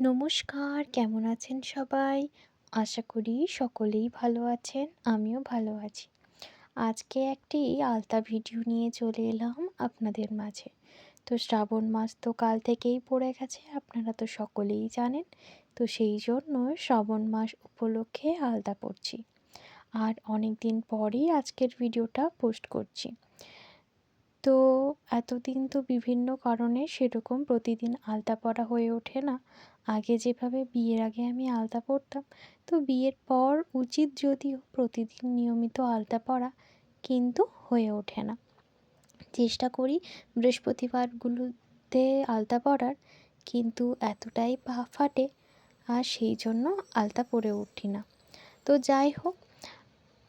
নমস্কার, কেমন আছেন সবাই? আশা করি সকলেই ভালো আছেন, আমিও ভালো আছি। আজকে একটি আলতা ভিডিও নিয়ে চলে এলাম আপনাদের মাঝে। তো শ্রাবণ মাস তো কাল থেকেই পড়ে গেছে, আপনারা তো সকলেই জানেন। তো সেই জন্য শ্রাবণ মাস উপলক্ষে আলতা পড়ছি। আর অনেক দিন পরই আজকের ভিডিওটা পোস্ট করছি। এতদিন তো বিভিন্ন কারণে সেরকম প্রতিদিন আলতা পরা হয়ে ওঠে না। আগে যেভাবে বিয়ের আগে আমি আলতা পরতাম তো বিয়ের পর উচিত যদিও প্রতিদিন নিয়মিত আলতা পরা কিন্তু হয়ে ওঠে না। চেষ্টা করি বৃহস্পতিবারগুলোতে আলতা পরার কিন্তু এতটাই পা ফাটে আর সেই জন্য আলতা পরে উঠি না। তো যাই হোক,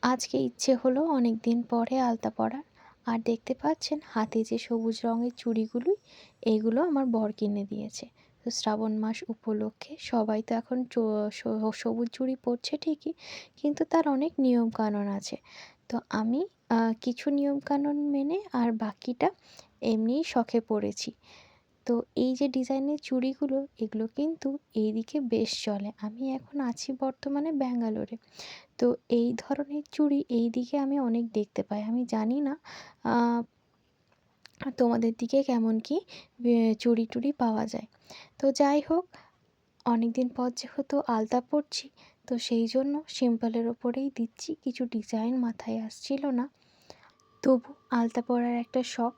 আজকে ইচ্ছে হলো অনেক দিন পরে আলতা পরার আর দেখতে পাচ্ছেন হাতে যে সবুজ রঙের চুড়িগুলোই, এগুলো আমার বর কিনে দিয়েছে। তো শ্রাবণ মাস উপলক্ষে সবাই তো এখন সবুজ চুড়ি পরছে ঠিকই, কিন্তু তার অনেক নিয়মকানুন আছে। তো আমি কিছু নিয়মকানুন মেনে আর বাকিটা এমনিই শখে পড়েছি। তো এই যে ডিজাইনের চুড়িগুলো, এগুলো কিন্তু এই দিকে বেশ চলে। আমি এখন আছি বর্তমানে ব্যাঙ্গালোরে। তো এই ধরনের চুড়ি এই দিকে আমি অনেক দেখতে পাই। আমি জানি না তোমাদের দিকে কেমন কি চুড়ি টুড়ি পাওয়া যায়। তো যাই হোক অনেক দিন পর যেহেতু আলতা পরছি, তো সেই জন্য সিম্পলের ওপরেই দিচ্ছি। কিছু ডিজাইন মাথায় আসছিল না। তবু আলতা পরার একটা শখ।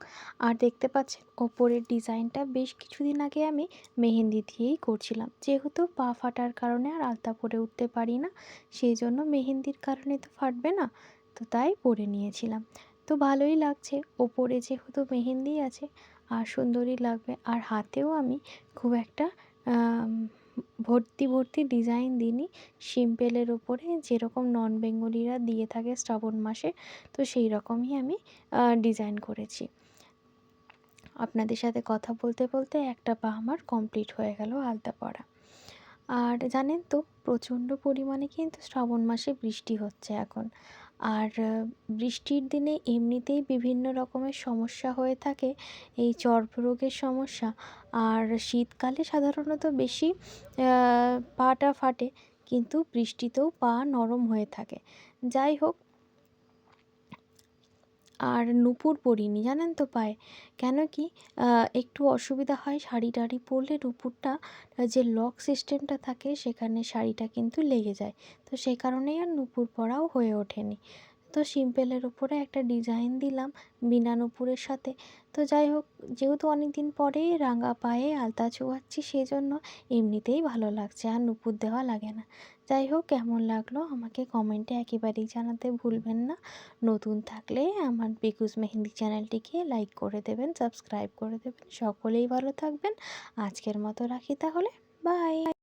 আর দেখতে পাচ্ছেন, ওপরের ডিজাইনটা বেশ কিছুদিন আগে আমি মেহেন্দি দিয়েই করছিলাম। যেহেতু পা ফাটার কারণে আর আলতা পরে উঠতে পারি না, সেই জন্য মেহেন্দির কারণে তো ফাটবে না, তো তাই পরে নিয়েছিলাম। তো ভালোই লাগছে, ওপরে যেহেতু মেহেন্দি আছে, আর সুন্দরই লাগবে। আর হাতেও আমি খুব একটা ভর্তি ভর্তি ডিজাইন দিইনি। সিম্পলের ওপরে যেরকম নন বেঙ্গলিরা দিয়ে থাকে শ্রাবণ মাসে, তো সেই রকমই আমি ডিজাইন করেছি। আপনাদের সাথে কথা বলতে বলতে একটা পা আমার কমপ্লিট হয়ে গেল আলতা পড়া। আর জানেন তো, প্রচণ্ড পরিমাণে কিন্তু শ্রাবণ মাসে বৃষ্টি হচ্ছে এখন। আর বৃষ্টির দিনে এমনিতেই বিভিন্ন রকমের সমস্যা হয়ে থাকে, এই চর্মরোগের সমস্যা। আর শীতকালে সাধারণত বেশি পাটা ফাটে, কিন্তু বৃষ্টিতেও পা নরম হয়ে থাকে। যাই হোক আর নূপুর পরিনি, জানেন তো পায়ে। কেন কি একটু অসুবিধা হয় শাড়ি টাড়ি পরলে নূপুরটা যে লক সিস্টেমটা থাকে সেখানে শাড়িটা কিন্তু লেগে যায়। তো সে কারণেই আর নূপুর পরাও হয়ে ওঠেনি। তো সিম্পলের উপরে একটা ডিজাইন দিলাম বিনা নূপুরের সাথে। তো যাই হোক, যেহেতু অনেক দিন পরেই রাঙা পায়ে আলতা ছোঁয়াচ্ছি সেই জন্য এমনিতেই ভালো লাগছে আর নূপুর দেওয়া লাগে না। যাই হোক, কেমন লাগল আমাকে কমেন্টে একেবারেই জানাতে ভুলবেন না। নতুন থাকলে আমার বেকুজ মেহেন্দি চ্যানেলটিকে লাইক করে দেবেন, সাবস্ক্রাইব করে দেবেন। সকলেই ভালো থাকবেন। আজকের মতো রাখি তাহলে। বাই।